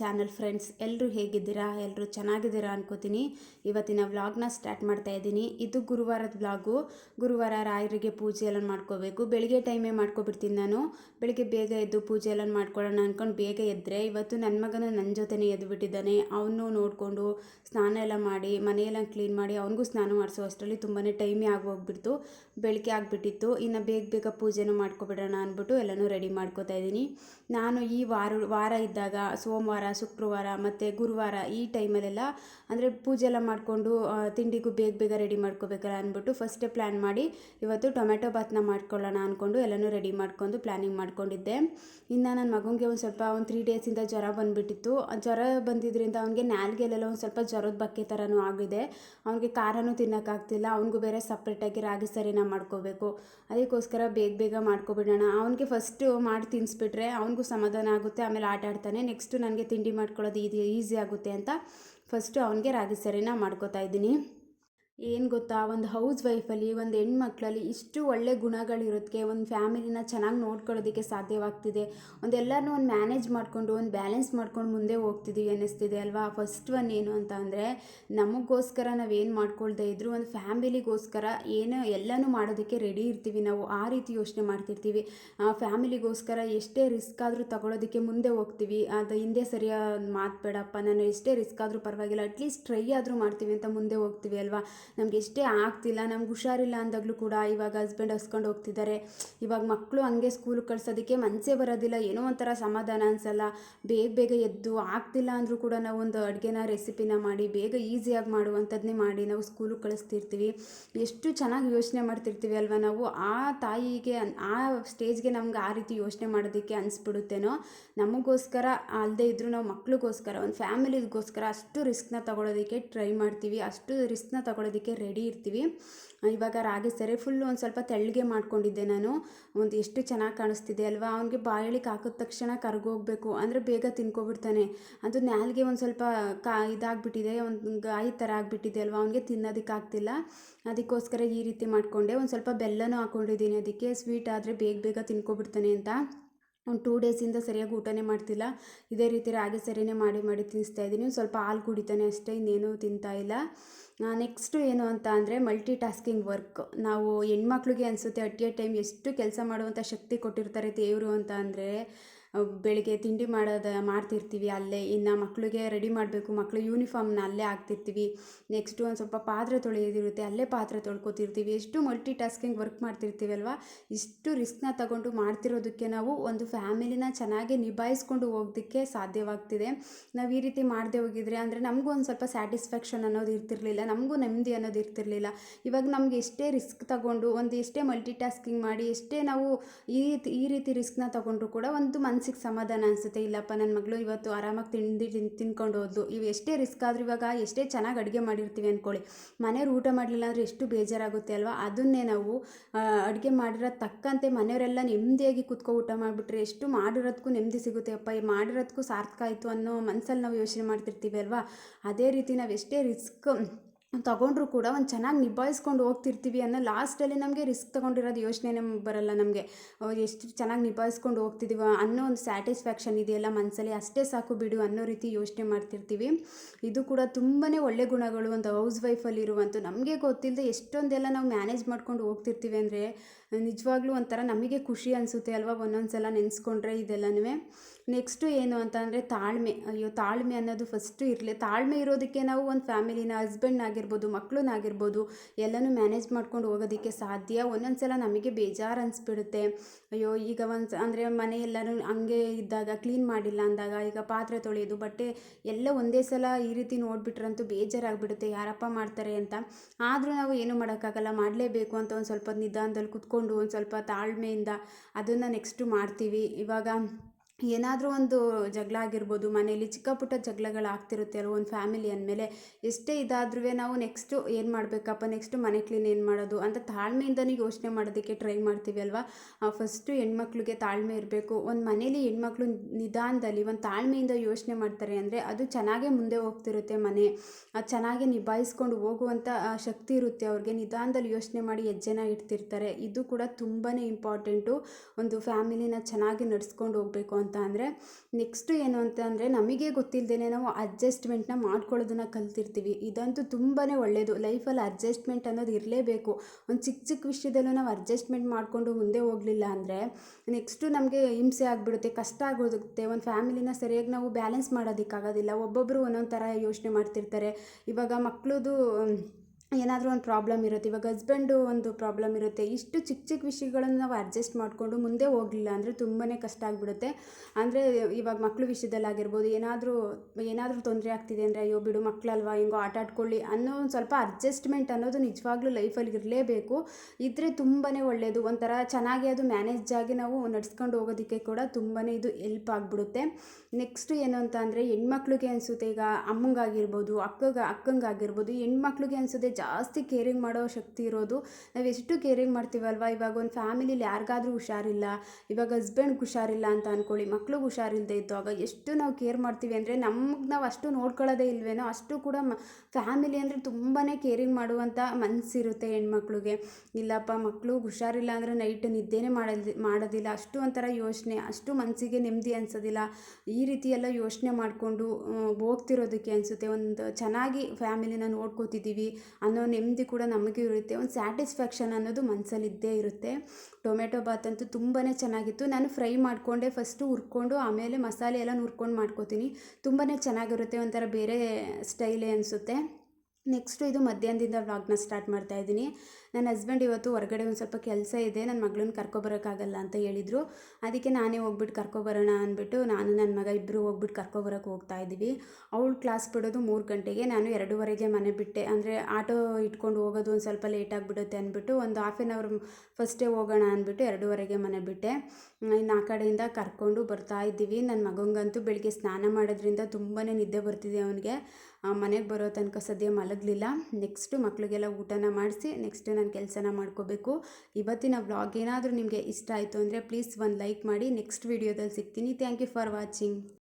Channel friends ಎಲ್ಲರೂ ಹೇಗಿದ್ದೀರಾ? ಎಲ್ಲರೂ ಚೆನ್ನಾಗಿದ್ದೀರಾ ಅನ್ಕೋತೀನಿ. ಇವತ್ತಿನ ವ್ಲಾಗ್ನ ಸ್ಟಾರ್ಟ್ ಮಾಡ್ತಾ ಇದ್ದೀನಿ. ಇದು ಗುರುವಾರದ ವ್ಲಾಗು. ಗುರುವಾರ ರಾಯರಿಗೆ ಪೂಜೆ ಎಲ್ಲ ಮಾಡ್ಕೋಬೇಕು. ಬೆಳಿಗ್ಗೆ ಟೈಮೇ ಮಾಡ್ಕೊಬಿಡ್ತೀನಿ ನಾನು. ಬೆಳಿಗ್ಗೆ ಬೇಗ ಎದ್ದು ಪೂಜೆ ಎಲ್ಲ ಮಾಡ್ಕೊಳ್ಳೋಣ ಅಂದ್ಕೊಂಡು ಬೇಗ ಎದ್ದರೆ ಇವತ್ತು ನನ್ನ ಮಗನ ನನ್ನ ಜೊತೆನೇ ಎದ್ದು ಬಿಟ್ಟಿದ್ದಾನೆ. ಅವನು ನೋಡಿಕೊಂಡು ಸ್ನಾನ ಎಲ್ಲ ಮಾಡಿ, ಮನೆಯೆಲ್ಲ ಕ್ಲೀನ್ ಮಾಡಿ ಅವನಿಗೂ ಸ್ನಾನ ಮಾಡಿಸೋ ಅಷ್ಟರಲ್ಲಿ ತುಂಬಾ ಟೈಮೇ ಆಗೋಗ್ಬಿಡ್ತು ಬೆಳಗ್ಗೆ ಆಗಿಬಿಟ್ಟಿತ್ತು. ಇನ್ನು ಬೇಗ ಬೇಗ ಪೂಜೆನೂ ಮಾಡ್ಕೊಬಿಡೋಣ ಅಂದ್ಬಿಟ್ಟು ಎಲ್ಲನೂ ರೆಡಿ ಮಾಡ್ಕೋತಾ ಇದ್ದೀನಿ. ನಾನು ಈ ವಾರ ವಾರ ಇದ್ದಾಗ ಸೋಮವಾರ ಶುಕ್ರವಾರ ಮತ್ತು ಗುರುವಾರ ಈ ಟೈಮಲ್ಲೆಲ್ಲ ಅಂದರೆ ಪೂಜೆ ಎಲ್ಲ ಮಾಡಿಕೊಂಡು ತಿಂಡಿಗೂ ಬೇಗ ಬೇಗ ರೆಡಿ ಮಾಡ್ಕೋಬೇಕಲ್ಲ ಅಂದ್ಬಿಟ್ಟು ಫಸ್ಟೇ ಪ್ಲ್ಯಾನ್ ಮಾಡಿ ಇವತ್ತು ಟೊಮೆಟೊ ಭಾತ್ನ ಮಾಡ್ಕೊಳ್ಳೋಣ ಅಂದ್ಕೊಂಡು ಎಲ್ಲನೂ ರೆಡಿ ಮಾಡ್ಕೊಂಡು ಪ್ಲ್ಯಾನಿಂಗ್ ಮಾಡ್ಕೊಂಡಿದ್ದೆ. ಇನ್ನು ನನ್ನ ಮಗನಿಗೆ ಒಂದು ಸ್ವಲ್ಪ ಒಂದು ತ್ರೀ ಡೇಸಿಂದ ಜ್ವರ ಬಂದುಬಿಟ್ಟಿತ್ತು. ಜ್ವರ ಬಂದಿದ್ದರಿಂದ ಅವನಿಗೆ ನಾಲ್ಗೆಲೆಲ್ಲ ಒಂದು ಸ್ವಲ್ಪ ಜ್ವರದ ಬಕ್ಕೆ ಥರನೂ ಆಗಿದೆ. ಅವನಿಗೆ ಖಾರನೂ ತಿನ್ನೋಕ್ಕಾಗ್ತಿಲ್ಲ ಅವನಿಗೂ ಬೇರೆ ಸಪ್ರೇಟಾಗಿ ರಾಗಿ ಸರಿನ ಮಾಡ್ಕೋಬೇಕು. ಅದಕ್ಕೋಸ್ಕರ ಬೇಗ ಬೇಗ ಮಾಡ್ಕೊಬಿಡೋಣ. ಅವನಿಗೆ ಫಸ್ಟು ಮಾಡಿ ತಿನ್ನಿಸ್ಬಿಟ್ರೆ ಅವನಿಗೂ ಸಮಾಧಾನ ಆಗುತ್ತೆ. ಆಮೇಲೆ ಆಟ ಆಡ್ತಾನೆ ನೆಕ್ಸ್ಟು ನನಗೆ ತಿಂಡಿ ಮಾಡ್ಕೊಳ್ಳೋದು ಇದು ಈಸಿ ಆಗುತ್ತೆ ಅಂತ ಫಸ್ಟು ಅವನಿಗೆ ರಾಗಿ ಸರಿನ ಮಾಡ್ಕೋತಾ ಇದ್ದೀನಿ. ಏನು ಗೊತ್ತಾ? ಒಂದು ಹೌಸ್ ವೈಫಲ್ಲಿ ಒಂದು ಹೆಣ್ಮಕ್ಳಲ್ಲಿ ಇಷ್ಟು ಒಳ್ಳೆ ಗುಣಗಳಿರೋದಕ್ಕೆ ಒಂದು ಫ್ಯಾಮಿಲಿನ ಚೆನ್ನಾಗಿ ನೋಡ್ಕೊಳ್ಳೋದಕ್ಕೆ ಸಾಧ್ಯವಾಗ್ತಿದೆ. ಒಂದು ಎಲ್ಲರನ್ನೂ ಒಂದು ಮ್ಯಾನೇಜ್ ಮಾಡಿಕೊಂಡು, ಒಂದು ಬ್ಯಾಲೆನ್ಸ್ ಮಾಡ್ಕೊಂಡು ಮುಂದೆ ಹೋಗ್ತಿದ್ದೀವಿ ಅನ್ನಿಸ್ತಿದೆ ಅಲ್ವಾ? ಫಸ್ಟ್ ಒನ್ ಏನು ಅಂತ ಅಂದರೆ, ನಮಗೋಸ್ಕರ ನಾವೇನು ಮಾಡ್ಕೊಳ್ತಾ ಇದ್ರು, ಒಂದು ಫ್ಯಾಮಿಲಿಗೋಸ್ಕರ ಏನು ಎಲ್ಲನೂ ಮಾಡೋದಕ್ಕೆ ರೆಡಿ ಇರ್ತೀವಿ. ನಾವು ಆ ರೀತಿ ಯೋಚನೆ ಮಾಡ್ತಿರ್ತೀವಿ. ಫ್ಯಾಮಿಲಿಗೋಸ್ಕರ ಎಷ್ಟೇ ರಿಸ್ಕ್ ಆದರೂ ತಗೊಳ್ಳೋದಕ್ಕೆ ಮುಂದೆ ಹೋಗ್ತೀವಿ. ಅದು ಹಿಂದೆ ಸರಿಯಾದ ಮಾತು ಬೇಡಪ್ಪ. ನಾನು ಎಷ್ಟೇ ರಿಸ್ಕ್ ಆದರೂ ಪರವಾಗಿಲ್ಲ ಅಟ್ಲೀಸ್ಟ್ ಟ್ರೈ ಆದರೂ ಮಾಡ್ತೀವಿ ಅಂತ ಮುಂದೆ ಹೋಗ್ತೀವಿ ಅಲ್ವಾ? ನಮ್ಗೆ ಎಷ್ಟೇ ಆಗ್ತಿಲ್ಲ, ನಮ್ಗೆ ಹುಷಾರಿಲ್ಲ ಅಂದಾಗಲೂ ಕೂಡ ಇವಾಗ ಹಸ್ಬೆಂಡ್ ಹಸ್ಕೊಂಡು ಹೋಗ್ತಿದ್ದಾರೆ. ಇವಾಗ ಮಕ್ಕಳು ಹಂಗೆ ಸ್ಕೂಲ್ ಕಳ್ಸೋದಕ್ಕೆ ಮನಸ್ಸೇ ಬರೋದಿಲ್ಲ, ಏನೋ ಒಂಥರ ಸಮಾಧಾನ ಅನಿಸಲ್ಲ. ಬೇಗ ಬೇಗ ಎದ್ದು ಆಗ್ತಿಲ್ಲ ಅಂದರೂ ಕೂಡ ನಾವು ಒಂದು ಅಡುಗೆನ ರೆಸಿಪಿನ ಮಾಡಿ ಬೇಗ ಈಸಿಯಾಗಿ ಮಾಡುವಂಥದ್ದನ್ನೇ ಮಾಡಿ ನಾವು ಸ್ಕೂಲಿಗೆ ಕಳಿಸ್ತಿರ್ತೀವಿ. ಎಷ್ಟು ಚೆನ್ನಾಗಿ ಯೋಚನೆ ಮಾಡ್ತಿರ್ತೀವಿ ಅಲ್ವಾ ನಾವು? ಆ ತಾಯಿಗೆ, ಆ ಸ್ಟೇಜ್ಗೆ ನಮ್ಗೆ ಆ ರೀತಿ ಯೋಚನೆ ಮಾಡೋದಕ್ಕೆ ಅನಿಸ್ಬಿಡುತ್ತೇನೋ? ನಮಗೋಸ್ಕರ ಅಲ್ಲದೆ ಇದ್ದರೂ ನಾವು ಮಕ್ಳಿಗೋಸ್ಕರ, ಒಂದು ಫ್ಯಾಮಿಲಿಗೋಸ್ಕರ ಅಷ್ಟು ರಿಸ್ಕ್ನ ತಗೊಳ್ಳೋದಕ್ಕೆ ಟ್ರೈ ಮಾಡ್ತೀವಿ. ಅಷ್ಟು ರಿಸ್ಕ್ನ ತಗೊಳ್ಳೋದಕ್ಕೆ ರೆಡಿ ಇರ್ತೀವಿ. ಇವಾಗ ರಾಗಿ ಸರಿ ಫುಲ್ಲು ಒಂದು ಸ್ವಲ್ಪ ತೆಳ್ಳಗೆ ಮಾಡ್ಕೊಂಡಿದ್ದೆ ನಾನು. ಒಂದು ಎಷ್ಟು ಚೆನ್ನಾಗಿ ಕಾಣಿಸ್ತಿದೆ ಅಲ್ವಾ? ಅವನಿಗೆ ಬಾಯಳಿಗೆ ಹಾಕಿದ ತಕ್ಷಣ ಕರ್ಗೋಗ್ಬೇಕು ಅಂದರೆ ಬೇಗ ತಿನ್ಕೊಬಿಡ್ತಾನೆ. ಅದು ನಾಲ್ಗೆ ಒಂದು ಸ್ವಲ್ಪ ಕಾ, ಇದಾಗ್ಬಿಟ್ಟಿದೆ. ಒಂದು ಗಾಯಿ ಥರ ಆಗಿಬಿಟ್ಟಿದೆ ಅಲ್ವಾ? ಅವನಿಗೆ ತಿನ್ನೋದಕ್ಕಾಗ್ತಿಲ್ಲ ಅದಕ್ಕೋಸ್ಕರ ಈ ರೀತಿ ಮಾಡಿಕೊಂಡೆ. ಒಂದು ಸ್ವಲ್ಪ ಬೆಲ್ಲನೂ ಹಾಕ್ಕೊಂಡಿದ್ದೀನಿ ಅದಕ್ಕೆ. ಸ್ವೀಟ್ ಆದರೆ ಬೇಗ ಬೇಗ ತಿನ್ಕೊಬಿಡ್ತಾನೆ ಅಂತ. ಒಂದು ಟೂ ಡೇಸಿಂದ ಸರಿಯಾಗಿ ಊಟನೇ ಮಾಡ್ತಿಲ್ಲ. ಇದೇ ರೀತಿ ರಾಗಿ ಸರಿನೇ ಮಾಡಿ ಮಾಡಿ ತಿನ್ನಿಸ್ತಾ ಇದ್ದೀನಿ. ಸ್ವಲ್ಪ ಹಾಲು ಕುಡಿತಾನೆ ಅಷ್ಟೇ. ಇನ್ನೇನು ತಿಂತಾ ಇಲ್ಲ. ನೆಕ್ಸ್ಟು ಏನು ಅಂತ ಅಂದರೆ ಮಲ್ಟಿ ಟಾಸ್ಕಿಂಗ್ ವರ್ಕ್ ನಾವು ಹೆಣ್ಮಕ್ಳಿಗೆ ಅನಿಸುತ್ತೆ ಅಟ್ ಎ ಟೈಮ್ ಎಷ್ಟು ಕೆಲಸ ಮಾಡುವಂಥ ಶಕ್ತಿ ಕೊಟ್ಟಿರ್ತಾರೆ ದೇವರು ಅಂತ ಅಂದರೆ ಬೆಳಿಗ್ಗೆ ತಿಂಡಿ ಮಾಡೋದು, ಮಾಡ್ತಿರ್ತೀವಿ ಅಲ್ಲೇ. ಇನ್ನು ಮಕ್ಕಳಿಗೆ ರೆಡಿ ಮಾಡಬೇಕು ಮಕ್ಕಳು ಯೂನಿಫಾರ್ಮ್ನ ಅಲ್ಲೇ ಹಾಕ್ತಿರ್ತೀವಿ. ನೆಕ್ಸ್ಟು ಒಂದು ಸ್ವಲ್ಪ ಪಾತ್ರೆ ತೊಳೆಯೋದಿರುತ್ತೆ, ಅಲ್ಲೇ ಪಾತ್ರೆ ತೊಳ್ಕೊತಿರ್ತೀವಿ. ಎಷ್ಟು ಮಲ್ಟಿ ಟಾಸ್ಕಿಂಗ್ ವರ್ಕ್ ಮಾಡ್ತಿರ್ತೀವಿ ಅಲ್ವಾ? ಇಷ್ಟು ರಿಸ್ಕ್ನ ತಗೊಂಡು ಮಾಡ್ತಿರೋದಕ್ಕೆ ನಾವು ಒಂದು ಫ್ಯಾಮಿಲಿನ ಚೆನ್ನಾಗಿ ನಿಭಾಯಿಸ್ಕೊಂಡು ಹೋಗೋದಕ್ಕೆ ಸಾಧ್ಯವಾಗ್ತಿದೆ. ನಾವು ಈ ರೀತಿ ಮಾಡದೆ ಹೋಗಿದ್ರೆ ಅಂದರೆ ನಮಗೂ ಒಂದು ಸ್ವಲ್ಪ ಸ್ಯಾಟಿಸ್ಫ್ಯಾಕ್ಷನ್ ಅನ್ನೋದು ಇರ್ತಿರ್ಲಿಲ್ಲ. ನಮಗೂ ನೆಮ್ಮದಿ ಅನ್ನೋದು ಇರ್ತಿರಲಿಲ್ಲ. ಇವಾಗ ನಮ್ಗೆ ಎಷ್ಟೇ ರಿಸ್ಕ್ ತಗೊಂಡು, ಒಂದು ಎಷ್ಟೇ ಮಲ್ಟಿ ಟಾಸ್ಕಿಂಗ್ ಮಾಡಿ, ಎಷ್ಟೇ ನಾವು ಈ ರೀತಿ ಈ ರೀತಿ ರಿಸ್ಕ್ನ ತಗೊಂಡ್ರು ಕೂಡ ಒಂದು ಮನಸ್ಸಿಗೆ ಸಮಾಧಾನ ಅನಿಸುತ್ತೆ. ಇಲ್ಲಪ್ಪ ನನ್ನ ಮಗಳು ಇವತ್ತು ಆರಾಮಾಗಿ ತಿಂಡಿ, ತಿನ್, ತಿನ್ಕೊಂಡು ಹೋದ್ಲು. ಇವು ಎಷ್ಟೇ ರಿಸ್ಕ್ ಆದರೂ ಇವಾಗ ಎಷ್ಟೇ ಚೆನ್ನಾಗಿ ಅಡುಗೆ ಮಾಡಿರ್ತೀವಿ ಅಂದ್ಕೊಳ್ಳಿ ಮನೆಯವ್ರು ಊಟ ಮಾಡಲಿಲ್ಲ ಅಂದರೆ ಎಷ್ಟು ಬೇಜಾರಾಗುತ್ತೆ ಅಲ್ವಾ? ಅದನ್ನೇ ನಾವು ಅಡುಗೆ ಮಾಡಿರೋ ತಕ್ಕಂತೆ ಮನೆಯವರೆಲ್ಲ ನೆಮ್ಮದಿಯಾಗಿ ಕುತ್ಕೊ ಊಟ ಮಾಡಿಬಿಟ್ರೆ ಎಷ್ಟು ಮಾಡಿರೋದಕ್ಕೂ ನೆಮ್ಮದಿ ಸಿಗುತ್ತೆ. ಅಪ್ಪ, ಈ ಮಾಡಿರೋದಕ್ಕೂ ಸಾರ್ಥಕ ಆಯಿತು ಅನ್ನೋ ಮನಸ್ಸಲ್ಲಿ ನಾವು ಯೋಚನೆ ಮಾಡ್ತಿರ್ತೀವಿ ಅಲ್ವಾ? ಅದೇ ರೀತಿ ನಾವು ಎಷ್ಟೇ ರಿಸ್ಕ್ ತಗೊಂಡ್ರು ಕೂಡ ಒಂದು ಚೆನ್ನಾಗಿ ನಿಭಾಯಿಸ್ಕೊಂಡು ಹೋಗ್ತಿರ್ತೀವಿ ಅನ್ನೋ ಲಾಸ್ಟಲ್ಲಿ ನಮಗೆ ರಿಸ್ಕ್ ತೊಗೊಂಡಿರೋದು ಯೋಚನೆ ಬರಲ್ಲ ನಮಗೆ. ಎಷ್ಟು ಚೆನ್ನಾಗಿ ನಿಭಾಯಿಸ್ಕೊಂಡು ಹೋಗ್ತಿದ್ದೀವ ಅನ್ನೋ ಒಂದು ಸ್ಯಾಟಿಸ್ಫ್ಯಾಕ್ಷನ್ ಇದೆಯಲ್ಲ ಮನಸ್ಸಲ್ಲಿ ಅಷ್ಟೇ ಸಾಕು ಬಿಡು ಅನ್ನೋ ರೀತಿ ಯೋಚನೆ ಮಾಡ್ತಿರ್ತೀವಿ. ಇದು ಕೂಡ ತುಂಬಾ ಒಳ್ಳೆ ಗುಣಗಳು ಒಂದು ಹೌಸ್ ವೈಫಲ್ಲಿ ಇರುವಂಥ ನಮಗೆ ಗೊತ್ತಿಲ್ಲದೆ ಎಷ್ಟೊಂದೆಲ್ಲ ನಾವು ಮ್ಯಾನೇಜ್ ಮಾಡ್ಕೊಂಡು ಹೋಗ್ತಿರ್ತೀವಿ ಅಂದರೆ ನಿಜವಾಗ್ಲೂ ಒಂಥರ ನಮಗೆ ಖುಷಿ ಅನಿಸುತ್ತೆ ಅಲ್ವಾ ಒಂದೊಂದು ಸಲ ನೆನೆಸ್ಕೊಂಡ್ರೆ ಇದೆಲ್ಲನೂ ನೆಕ್ಸ್ಟು ಏನು ಅಂತ ಅಂದರೆ ತಾಳ್ಮೆ. ಅಯ್ಯೋ ತಾಳ್ಮೆ ಅನ್ನೋದು ಫಸ್ಟು ಇರಲಿ. ತಾಳ್ಮೆ ಇರೋದಕ್ಕೆ ನಾವು ಒಂದು ಫ್ಯಾಮಿಲಿನ ಹಸ್ಬೆಂಡ್ನಾಗಿರ್ಬೋದು ಮಕ್ಕಳನ್ನಾಗಿರ್ಬೋದು ಎಲ್ಲನೂ ಮ್ಯಾನೇಜ್ ಮಾಡ್ಕೊಂಡು ಹೋಗೋದಕ್ಕೆ ಸಾಧ್ಯ. ಒಂದೊಂದು ಸಲ ನಮಗೆ ಬೇಜಾರು ಅನಿಸ್ಬಿಡುತ್ತೆ. ಅಯ್ಯೋ, ಈಗ ಒಂದು ಅಂದರೆ ಮನೆ ಎಲ್ಲರೂ ಹಂಗೆ ಇದ್ದಾಗ ಕ್ಲೀನ್ ಮಾಡಿಲ್ಲ ಅಂದಾಗ, ಈಗ ಪಾತ್ರೆ ತೊಳೆಯೋದು, ಬಟ್ಟೆ ಎಲ್ಲ ಒಂದೇ ಸಲ ಈ ರೀತಿ ನೋಡಿಬಿಟ್ರಂತೂ ಬೇಜಾರಾಗ್ಬಿಡುತ್ತೆ. ಯಾರಪ್ಪ ಮಾಡ್ತಾರೆ ಅಂತ. ಆದರೂ ನಾವು ಏನೂ ಮಾಡೋಕ್ಕಾಗಲ್ಲ. ಮಾಡಲೇಬೇಕು ಅಂತ ಒಂದು ಸ್ವಲ್ಪ ನಿಧಾನದಲ್ಲಿ ಕುತ್ಕೊಂಡು, ಒಂದು ಸ್ವಲ್ಪ ತಾಳ್ಮೆಯಿಂದ ಅದನ್ನು ನೆಕ್ಸ್ಟು ಮಾಡ್ತೀವಿ. ಇವಾಗ ಏನಾದರೂ ಒಂದು ಜಗಳ ಆಗಿರ್ಬೋದು ಮನೇಲಿ ಚಿಕ್ಕ ಪುಟ್ಟ ಜಗಳಗಳು ಆಗ್ತಿರುತ್ತೆ ಅಲ್ವ, ಒಂದು ಫ್ಯಾಮಿಲಿ ಅಂದಮೇಲೆ, ಎಷ್ಟೇ ಇದಾದ್ರೂ ನಾವು ನೆಕ್ಸ್ಟು ಏನು ಮಾಡಬೇಕಪ್ಪ ನೆಕ್ಸ್ಟು ಮನೆ ಕ್ಲೀನ್ ಏನು ಮಾಡೋದು ಅಂತ ತಾಳ್ಮೆಯಿಂದನೇ ಯೋಚನೆ ಮಾಡೋದಕ್ಕೆ ಟ್ರೈ ಮಾಡ್ತೀವಿ ಅಲ್ವಾ? ಫಸ್ಟು ಹೆಣ್ಮಕ್ಳಿಗೆ ತಾಳ್ಮೆ ಇರಬೇಕು. ಒಂದು ಮನೇಲಿ ಹೆಣ್ಮಕ್ಳು ನಿಧಾನದಲ್ಲಿ, ಒಂದು ತಾಳ್ಮೆಯಿಂದ ಯೋಚನೆ ಮಾಡ್ತಾರೆ ಅಂದರೆ ಅದು ಚೆನ್ನಾಗೇ ಮುಂದೆ ಹೋಗ್ತಿರುತ್ತೆ ಮನೆ. ಅದು ಚೆನ್ನಾಗೆ ನಿಭಾಯಿಸ್ಕೊಂಡು ಹೋಗುವಂಥ ಶಕ್ತಿ ಇರುತ್ತೆ. ಅವ್ರಿಗೆ ನಿಧಾನದಲ್ಲಿ ಯೋಚನೆ ಮಾಡಿ ಹೆಜ್ಜೆನ ಇಡ್ತಿರ್ತಾರೆ. ಇದು ಕೂಡ ತುಂಬಾ ಇಂಪಾರ್ಟೆಂಟು ಒಂದು ಫ್ಯಾಮಿಲಿನ ಚೆನ್ನಾಗಿ ನಡೆಸ್ಕೊಂಡು ಹೋಗಬೇಕು ಅಂತ ಅಂತ ಅಂದರೆ ನೆಕ್ಸ್ಟು ಏನು ಅಂತ ಅಂದರೆ, ನಮಗೆ ಗೊತ್ತಿಲ್ಲದೇ ನಾವು ಅಡ್ಜಸ್ಟ್ಮೆಂಟ್ನ ಮಾಡ್ಕೊಳ್ಳೋದನ್ನ ಕಲ್ತಿರ್ತೀವಿ. ಇದಂತೂ ತುಂಬಾ ಒಳ್ಳೆಯದು ಲೈಫಲ್ಲಿ ಅಡ್ಜಸ್ಟ್ಮೆಂಟ್ ಅನ್ನೋದು ಇರಲೇಬೇಕು. ಒಂದು ಚಿಕ್ಕ ಚಿಕ್ಕ ವಿಷಯದಲ್ಲೂ ನಾವು ಅಡ್ಜಸ್ಟ್ಮೆಂಟ್ ಮಾಡಿಕೊಂಡು ಮುಂದೆ ಹೋಗಲಿಲ್ಲ ಅಂದರೆ ನೆಕ್ಸ್ಟು ನಮಗೆ ಹಿಂಸೆ ಆಗಿಬಿಡುತ್ತೆ, ಕಷ್ಟ ಆಗೋಗುತ್ತೆ. ಒಂದು ಫ್ಯಾಮಿಲಿನ ಸರಿಯಾಗಿ ನಾವು ಬ್ಯಾಲೆನ್ಸ್ ಮಾಡೋದಕ್ಕಾಗೋದಿಲ್ಲ. ಒಬ್ಬೊಬ್ಬರು ಒಂದೊಂದು ಥರ ಯೋಚನೆ ಮಾಡ್ತಿರ್ತಾರೆ. ಇವಾಗ ಮಕ್ಳದು ಏನಾದರೂ ಒಂದು ಪ್ರಾಬ್ಲಮ್ ಇರುತ್ತೆ. ಇವಾಗ ಹಸ್ಬೆಂಡು ಒಂದು ಪ್ರಾಬ್ಲಮ್ ಇರುತ್ತೆ. ಇಷ್ಟು ಚಿಕ್ಕ ಚಿಕ್ಕ ವಿಷಯಗಳನ್ನು ನಾವು ಅಡ್ಜಸ್ಟ್ ಮಾಡಿಕೊಂಡು ಮುಂದೆ ಹೋಗಲಿಲ್ಲ ಅಂದರೆ ತುಂಬಾ ಕಷ್ಟ ಆಗಿಬಿಡುತ್ತೆ. ಅಂದರೆ ಇವಾಗ ಮಕ್ಳ ವಿಷಯದಲ್ಲಾಗಿರ್ಬೋದು ಏನಾದರೂ ಏನಾದರೂ ತೊಂದರೆ ಆಗ್ತಿದೆ ಅಂದರೆ ಅಯ್ಯೋ ಬಿಡು ಮಕ್ಕಳಲ್ವಾ ಹೆಂಗೋ ಆಟ ಆಡ್ಕೊಳ್ಳಿ ಅನ್ನೋ ಒಂದು ಸ್ವಲ್ಪ ಅಡ್ಜಸ್ಟ್ಮೆಂಟ್ ಅನ್ನೋದು ನಿಜವಾಗ್ಲೂ ಲೈಫಲ್ಲಿ ಇರಲೇಬೇಕು. ಇದ್ದರೆ ತುಂಬಾ ಒಳ್ಳೆಯದು ಒಂಥರ ಚೆನ್ನಾಗಿ ಅದು ಮ್ಯಾನೇಜ್ ಆಗಿ ನಾವು ನಡ್ಸ್ಕೊಂಡು ಹೋಗೋದಕ್ಕೆ ಕೂಡ ತುಂಬಾ ಇದು ಎಲ್ಪ್ ಆಗಿಬಿಡುತ್ತೆ. ನೆಕ್ಸ್ಟು ಏನು ಅಂತ ಅಂದರೆ ಹೆಣ್ಮಕ್ಳಿಗೆ ಅನಿಸುತ್ತೆ. ಈಗ ಅಮ್ಮಂಗಾಗಿರ್ಬೋದು, ಅಕ್ಕಗ, ಅಕ್ಕಂಗಾಗಿರ್ಬೋದು, ಹೆಣ್ಮಕ್ಳಿಗೆ ಅನಿಸುತ್ತೆ ಜಾಸ್ತಿ ಕೇರಿಂಗ್ ಮಾಡೋ ಶಕ್ತಿ ಇರೋದು. ನಾವು ಎಷ್ಟು ಕೇರಿಂಗ್ ಮಾಡ್ತೀವಲ್ವಾ? ಇವಾಗ ಒಂದು ಫ್ಯಾಮಿಲಿಲಿ ಯಾರಿಗಾದ್ರೂ ಹುಷಾರಿಲ್ಲ, ಇವಾಗ ಹಸ್ಬೆಂಡ್ಗೆ ಹುಷಾರಿಲ್ಲ ಅಂತ ಅಂದ್ಕೊಳ್ಳಿ ಮಕ್ಳಿಗೆ ಹುಷಾರಿಲ್ಲದೆ ಇದ್ದಾಗ ಎಷ್ಟು ನಾವು ಕೇರ್ ಮಾಡ್ತೀವಿ ಅಂದರೆ ನಮ್ಗೆ ನಾವು ಅಷ್ಟು ನೋಡ್ಕೊಳ್ಳೋದೇ ಇಲ್ವೇನೋ ಅಷ್ಟು ಕೂಡ ಮ ಫ್ಯಾಮಿಲಿ ಅಂದರೆ ತುಂಬಾ ಕೇರಿಂಗ್ ಮಾಡುವಂಥ ಮನಸ್ಸಿರುತ್ತೆ ಹೆಣ್ಮಕ್ಳಿಗೆ. ಇಲ್ಲಪ್ಪ ಮಕ್ಕಳು ಹುಷಾರಿಲ್ಲ ಅಂದರೆ ನೈಟ್ ನಿದ್ದೆನೇ ಮಾಡೋದು ಮಾಡೋದಿಲ್ಲ. ಅಷ್ಟು ಒಂಥರ ಯೋಚನೆ, ಅಷ್ಟು ಮನಸ್ಸಿಗೆ ನೆಮ್ಮದಿ ಅನ್ಸೋದಿಲ್ಲ. ಈ ರೀತಿ ಎಲ್ಲ ಯೋಚನೆ ಮಾಡಿಕೊಂಡು ಹೋಗ್ತಿರೋದಕ್ಕೆ ಅನಿಸುತ್ತೆ. ಒಂದು ಚೆನ್ನಾಗಿ ಫ್ಯಾಮಿಲಿನ ನೋಡ್ಕೋತಿದ್ದೀವಿ. ಅನ್ನೋ ನೆಮ್ಮದಿ ಕೂಡ ನಮಗೂ ಇರುತ್ತೆ. ಒಂದು ಸ್ಯಾಟಿಸ್ಫ್ಯಾಕ್ಷನ್ ಅನ್ನೋದು ಮನಸ್ಸಲ್ಲಿ ಇದ್ದೇ ಇರುತ್ತೆ. ಟೊಮೆಟೊ ಬಾತ್ ಅಂತೂ ತುಂಬಾ ಚೆನ್ನಾಗಿತ್ತು. ನಾನು ಫ್ರೈ ಮಾಡಿಕೊಂಡೆ ಫಸ್ಟು ಹುರ್ಕೊಂಡು ಆಮೇಲೆ ಮಸಾಲೆ ಎಲ್ಲ ನುರ್ಕೊಂಡು ಮಾಡ್ಕೋತೀನಿ. ತುಂಬಾ ಚೆನ್ನಾಗಿರುತ್ತೆ ಒಂಥರ ಬೇರೆ ಸ್ಟೈಲೇ ಅನಿಸುತ್ತೆ. ನೆಕ್ಸ್ಟು ಇದು ಮಧ್ಯಾಹ್ನದಿಂದ ವ್ಲಾಗ್ನ ಸ್ಟಾರ್ಟ್ ಮಾಡ್ತಾ ಇದ್ದೀನಿ. ನನ್ನ ಹಸ್ಬೆಂಡ್ ಇವತ್ತು ಹೊರಗಡೆ ಒಂದು ಸ್ವಲ್ಪ ಕೆಲಸ ಇದೆ ನನ್ನ ಮಗಳನ್ನ ಕರ್ಕೊಬರೋಕ್ಕಾಗಲ್ಲ ಅಂತ ಹೇಳಿದರು. ಅದಕ್ಕೆ ನಾನೇ ಹೋಗ್ಬಿಟ್ಟು ಕರ್ಕೊಬರೋಣ ಅಂದ್ಬಿಟ್ಟು ನಾನು ನನ್ನ ಮಗ ಇಬ್ಬರು ಹೋಗ್ಬಿಟ್ಟು ಕರ್ಕೊಬರೋಕೆ ಹೋಗ್ತಾ ಇದ್ದೀವಿ. ಅವಳು ಕ್ಲಾಸ್ ಬಿಡೋದು ಮೂರು ಗಂಟೆಗೆ, ನಾನು ಎರಡೂವರೆಗೆ ಮನೆ ಬಿಟ್ಟೆ. ಅಂದರೆ ಆಟೋ ಇಟ್ಕೊಂಡು ಹೋಗೋದು ಒಂದು ಸ್ವಲ್ಪ ಲೇಟ್ ಆಗಿಬಿಡುತ್ತೆ ಅಂದ್ಬಿಟ್ಟು ಒಂದು ಹಾಫ್ ಆನ್ ಅವರ್ ಫಸ್ಟೇ ಹೋಗೋಣ ಅಂದ್ಬಿಟ್ಟು ಎರಡೂವರೆಗೆ ಮನೆ ಬಿಟ್ಟೆ. ಇನ್ನು ಆ ಕಡೆಯಿಂದ ಕರ್ಕೊಂಡು ಬರ್ತಾ ಇದ್ದೀವಿ. ನನ್ನ ಮಗಂಗಂತೂ ಬೆಳಿಗ್ಗೆ ಸ್ನಾನ ಮಾಡೋದ್ರಿಂದ ತುಂಬಾ ನಿದ್ದೆ ಬರ್ತಿದೆ ಅವನಿಗೆ. ಮನೆಗೆ ಬರೋ ತನಕ ಸದ್ಯ ಮಲಗಲಿಲ್ಲ ನೆಕ್ಸ್ಟು ಮಕ್ಕಳಿಗೆಲ್ಲ ಊಟನ ಮಾಡಿಸಿ ನೆಕ್ಸ್ಟ್ ನಾನು ಕೆಲಸನ ಮಾಡ್ಕೋಬೇಕು. ಇವತ್ತಿನ ವ್ಲಾಗ್ ಏನಾದರೂ ನಿಮಗೆ ಇಷ್ಟ ಆಯಿತು ಅಂದರೆ ಪ್ಲೀಸ್ ಒಂದು ಲೈಕ್ ಮಾಡಿ ನೆಕ್ಸ್ಟ್ ವೀಡಿಯೋದಲ್ಲಿ ಸಿಗ್ತೀನಿ. Thank you for watching